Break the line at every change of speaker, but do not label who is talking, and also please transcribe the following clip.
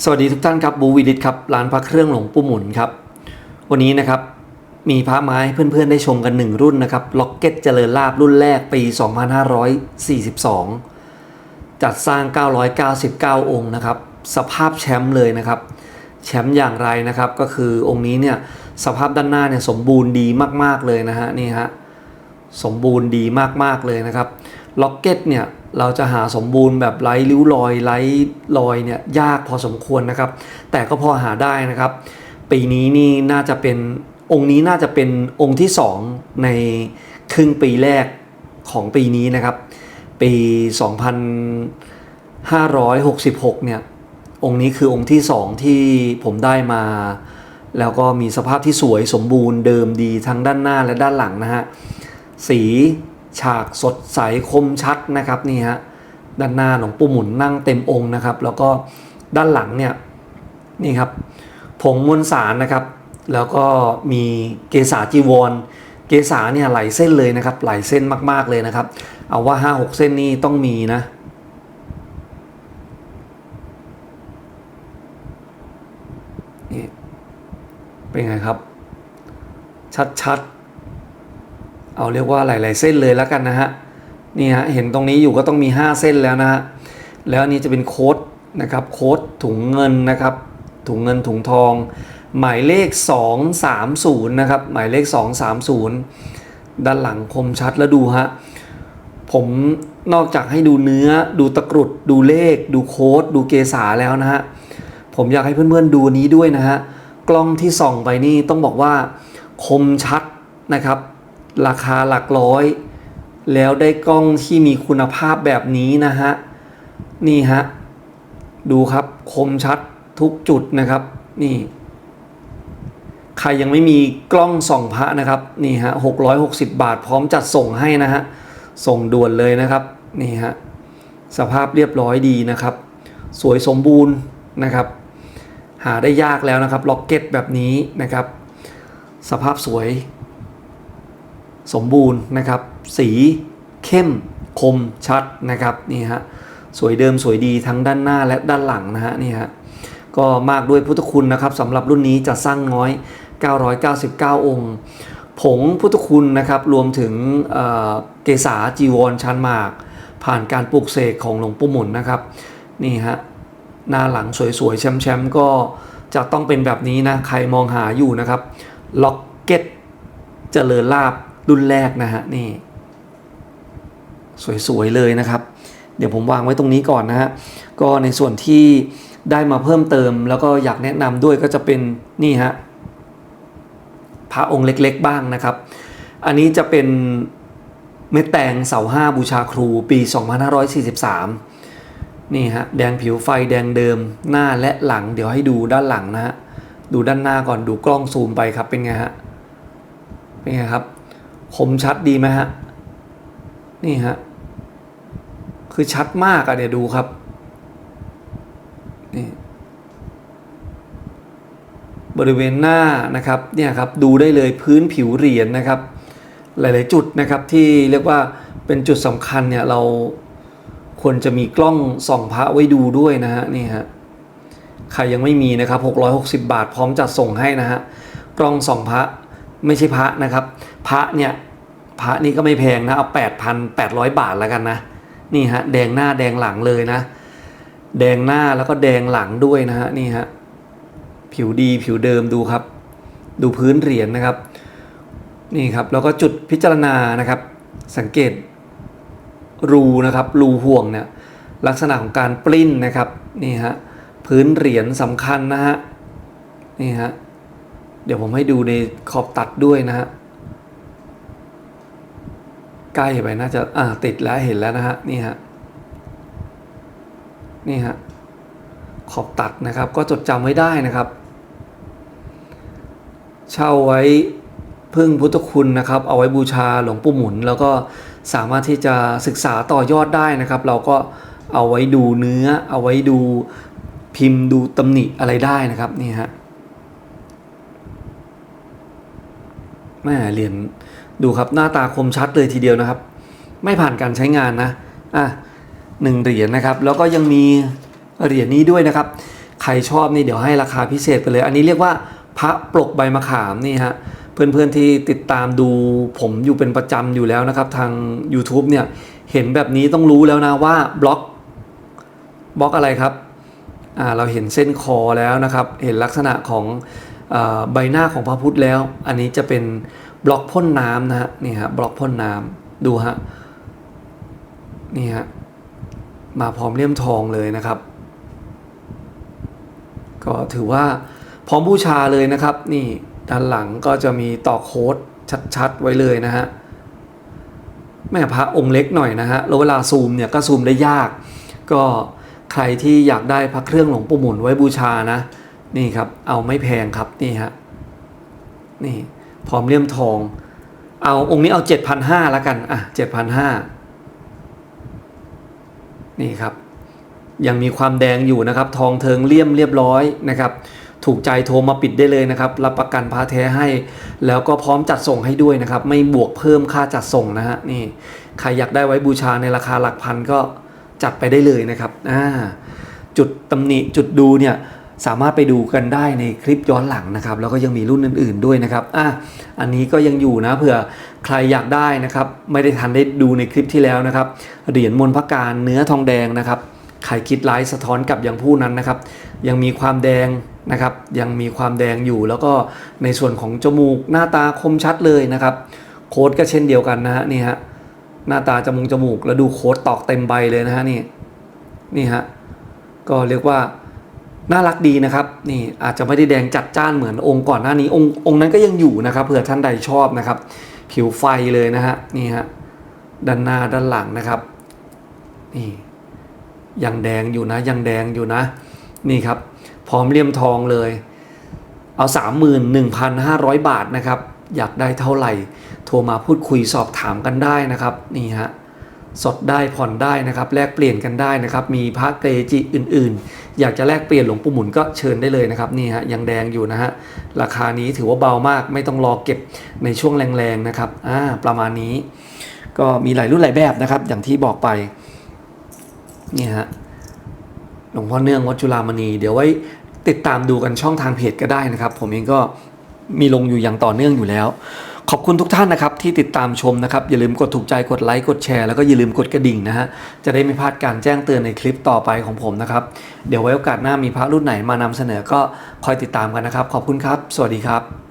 สวัสดีทุกท่านครับบูวิดิตครับร้านพระเครื่องหลวงปู่หมุนครับ วันนี้นะครับมีพระไม้ให้เพื่อนๆได้ชมกัน 1 รุ่นนะครับล็อกเก็ตเจริญลาบรุ่นแรกปี 2542 จัดสร้าง 999 องค์นะครับ สภาพแชมป์เลยนะครับ แชมป์อย่างไรนะครับ ก็คือองค์นี้เนี่ยสภาพด้านหน้าเนี่ยสมบูรณ์ดีมากๆเลยนะฮะนี่ฮะสมบูรณ์ดีมากๆเลยนะครับ ล็อกเก็ตเนี่ยเราจะหาสมบูรณ์แบบไร้ริ้วรอยไร้รอยเนี่ยยากพอสมควรนะครับ แต่ก็พอหาได้นะครับ ปีนี้นี่น่าจะเป็นองค์นี้น่าจะเป็นองค์ที่ 2 ในครึ่งปีแรกของปีนี้นะครับ ปี 2566 เนี่ยองค์นี้คือองค์ที่ 2 ที่ผมได้มา แล้วก็มีสภาพที่สวยสมบูรณ์เดิมดีทั้งด้านหน้าและด้านหลังนะฮะสี ฉากสดใสคมชัดนะครับนี่ฮะด้านหน้าหลวงปู่หมุนนั่งเต็มองค์นะครับ แล้วก็ด้านหลังเนี่ยนี่ครับผงมวลสารนะครับ แล้วก็มีเกษาจีวร เกษาเนี่ยไหลเส้นเลยนะครับ ไหลเส้นมากๆเลยนะครับ เอาว่า 5-6 เส้นนี่ต้องมีนะนี่เป็นไงครับ ชัดๆ เอาเรียกว่าหลาย ๆ เส้นเลยแล้วกันนะฮะนี่ฮะเห็นตรงนี้อยู่ก็ต้องมี 5 เส้นแล้วนะฮะแล้วนี้จะเป็นโค้ดนะครับโค้ดถุงเงินนะครับถุงเงินถุงทอง หมายเลข 230นะครับหมายเลข 230 ด้านหลังคมชัดแล้วดูฮะผมนอกจากให้ดูเนื้อดูตะกรุด ดูเลข ดูโค้ด ดูเกษาแล้วนะฮะผมอยากให้เพื่อนๆดูนี้ด้วยนะฮะกล้องที่ส่องไปนี่ต้องบอกว่าคมชัดนะครับ ราคาหลักร้อย แล้วได้กล้องที่มีคุณภาพแบบนี้นะฮะ นี่ฮะ ดูครับคมชัดทุกจุดนะครับ นี่ ใครยังไม่มีกล้องส่องพระนะครับ นี่ฮะ660บาทพร้อมจัดส่งให้นะฮะ ส่งด่วนเลยนะครับ นี่ฮะ สภาพเรียบร้อยดีนะครับ สวยสมบูรณ์นะครับ หาได้ยากแล้วนะครับ ล็อกเก็ตแบบนี้นะครับ สภาพสวย สมบูรณ์นะครับ สีเข้มคมชัดนะครับนี่ฮะสวยเดิมสวยดีทั้งด้านหน้าและด้านหลังนะฮะนี่ฮะก็มากด้วยพุทธคุณนะครับสำหรับรุ่นนี้จะสร้างน้อย 999 องค์ ผงพุทธคุณนะครับรวมถึงเเกษาจีวรชันหมาก ผ่านการปลูกเสกของหลวงปู่หมุนนะครับนี่ฮะหน้าหลังสวยๆแชมป์ๆก็จะต้องเป็นแบบนี้นะ ใครมองหาอยู่นะครับล็อกเก็ตเจริญลาบ รุ่นแรกนะฮะนี่ สวยๆเลยนะครับ เดี๋ยวผมวางไว้ตรงนี้ก่อนนะฮะก็ในส่วนที่ได้มาเพิ่มเติม แล้วก็อยากแนะนำด้วยก็จะเป็นนี่ฮะพระองค์เล็กๆบ้างนะครับ อันนี้จะเป็นเม็ดแตงเสาห้าบูชาครูปี 2543 นี่ฮะแดงผิวไฟแดงเดิมหน้าและหลัง เดี๋ยวให้ดูด้านหลังนะฮะดูด้านหน้าก่อนดูกล้องซูมไปครับเป็นไงฮะเป็นไงครับ คมชัดดีไหมฮะ นี่ฮะ คือชัดมากอะเดี๋ยวดูครับ นี่ บริเวณหน้านะครับ เนี่ยครับ ดูได้เลยพื้นผิวเหรียญนะครับ หลาย ๆ จุดนะครับที่เรียกว่าเป็นจุดสำคัญเนี่ยเราควรจะมีกล้องส่องพระไว้ดูด้วยนะฮะนี่ฮะใครยังไม่มีนะครับ 660 บาทพร้อมจัดส่งให้นะฮะกล้องส่องพระ ไม่ใช่พระนะครับ พระเนี่ยพระนี่ก็ไม่แพงนะเอา8,800 บาทแล้วกันนะ นี่ฮะแดงหน้าแดงหลังเลยนะ แดงหน้าแล้วก็แดงหลังด้วยนะฮะนี่ฮะผิวดีผิวเดิมดูครับ ดูพื้นเหรียญนะครับ นี่ครับแล้วก็จุดพิจารณานะครับ สังเกตรูนะครับรูห่วงเนี่ยลักษณะของการปลิ้นนะครับนี่ฮะพื้นเหรียญสำคัญนะฮะนี่ฮะ เดี๋ยวผมให้ดูในขอบตัดด้วยนะฮะใกล้ไปน่าจะอ่าติดแล้วเห็นแล้วนะฮะนี่ฮะนี่ฮะขอบตัดนะครับ ก็จดจำไว้ได้นะครับ เช่าไว้พึ่งพุทธคุณนะครับ เอาไว้บูชาหลวงปู่หมุน แล้วก็สามารถที่จะศึกษาต่อยอดได้นะครับ เราก็เอาไว้ดูเนื้อ เอาไว้ดูพิมพ์ดูตำหนิอะไรได้นะครับนี่ฮะ แม่เหรียญดูครับหน้าตาคมชัดเลยทีเดียวนะครับ ไม่ผ่านการใช้งานนะอะหนึ่งเหรียญนะครับ แล้วก็ยังมีเหรียญนี้ด้วยนะครับ ใครชอบนี่เดี๋ยวให้ราคาพิเศษไปเลย อันนี้เรียกว่าพระปลกใบมะขามนี่ฮะเพื่อนๆที่ติดตามดูผมอยู่เป็นประจำอยู่แล้วนะครับ ทาง YouTube เนี่ยเห็นแบบนี้ต้องรู้แล้วนะว่าบล็อกบล็อกอะไรครับอ่าเราเห็นเส้นคอแล้วนะครับ เห็นลักษณะของ ใบหน้าของพระพุทธแล้ว อันนี้จะเป็นบล็อกพ่นน้ำนะฮะนี่ฮะบล็อกพ่นน้ำดูฮะนี่ฮะมาพร้อมเลี่ยมทองเลยนะครับ ก็ถือว่าพร้อมบูชาเลยนะครับ นี่ด้านหลังก็จะมีต่อโค้ดชัดๆไว้เลยนะฮะแม่พระองค์เล็กหน่อยนะฮะแล้วเวลาซูมเนี่ยก็ซูมได้ยาก ก็ใครที่อยากได้พระเครื่องหลวงปู่หมุนไว้บูชานะ นี่ครับ เอาไม่แพงครับนี่ฮะนี่พร้อมเลี่ยมทอง เอาองค์นี้เอา7,500ละกันอะ7,500นี่ครับ ยังมีความแดงอยู่นะครับ ทองเทิงเลี่ยมเรียบร้อยนะครับ ถูกใจโทรมาปิดได้เลยนะครับ รับประกันพาแท้ให้ แล้วก็พร้อมจัดส่งให้ด้วยนะครับ ไม่บวกเพิ่มค่าจัดส่งนะฮะนี่ใครอยากได้ไว้บูชาในราคาหลักพันก็จัดไปได้เลยนะครับอ่าจุดตำหนิจุดดูเนี่ย สามารถไปดูกันได้ในคลิปย้อนหลังนะครับ แล้วก็ยังมีรุ่นอื่น ๆด้วยนะครับอะอันนี้ก็ยังอยู่นะเผื่อใครอยากได้นะครับ ไม่ได้ทันได้ดูในคลิปที่แล้วนะครับเหรียญมนพระการเนื้อทองแดงนะครับใครคิดไลฟ์สะท้อนกับอย่างผู้นั้นนะครับ ยังมีความแดงนะครับ ยังมีความแดงอยู่ แล้วก็ในส่วนของจมูกหน้าตาคมชัดเลยนะครับ โค้ดก็เช่นเดียวกันนะฮะนี่ฮะหน้าตาจมูกจมูกแล้วดูโค้ดตอกเต็มใบเลยนะฮะนี่นี่ฮะก็เรียกว่า น่ารักดีนะครับนี่อาจจะไม่ได้แดงจัดจ้านเหมือนองค์ก่อนหน้านี้องค์องค์นั้นก็ยังอยู่นะครับเผื่อท่านใดชอบนะครับ ผิวไฟเลยนะฮะนี่ฮะด้านหน้าด้านหลังนะครับนี่ยังแดงอยู่นะยังแดงอยู่นะ นี่ครับ พร้อมเลี่ยมทองเลย เอา 31,500 บาทนะครับ อยากได้เท่าไหร่ โทรมาพูดคุยสอบถามกันได้นะครับ นี่ฮะ สดได้ผ่อนได้นะครับ แลกเปลี่ยนกันได้นะครับ มีพระเกจิอื่น ๆ อยากจะแลกเปลี่ยนหลวงปู่หมุนก็เชิญได้เลยนะครับนี่ฮะยังแดงอยู่นะฮะราคานี้ถือว่าเบามาก ไม่ต้องรอเก็บในช่วงแรงๆนะครับอ่าประมาณนี้ ก็มีหลายรุ่นหลายแบบนะครับ อย่างที่บอกไปนี่ฮะหลวงพ่อเนื่องวัดจุฬามณีเดี๋ยวไว้ติดตามดูกันช่องทางเพจก็ได้นะครับ ผมเองก็มีลงอยู่อย่างต่อเนื่องอยู่แล้ว ขอบคุณทุกท่านนะครับที่ติดตามชมนะครับอย่าลืมกดถูกใจกดไลค์กดแชร์แล้วก็อย่าลืมกดกระดิ่งนะฮะจะได้ไม่พลาดการแจ้งเตือนในคลิปต่อไปของผมนะครับเดี๋ยวไว้โอกาสหน้ามีพระรุ่นไหนมานำเสนอก็คอยติดตามกันนะครับ ขอบคุณครับ สวัสดีครับ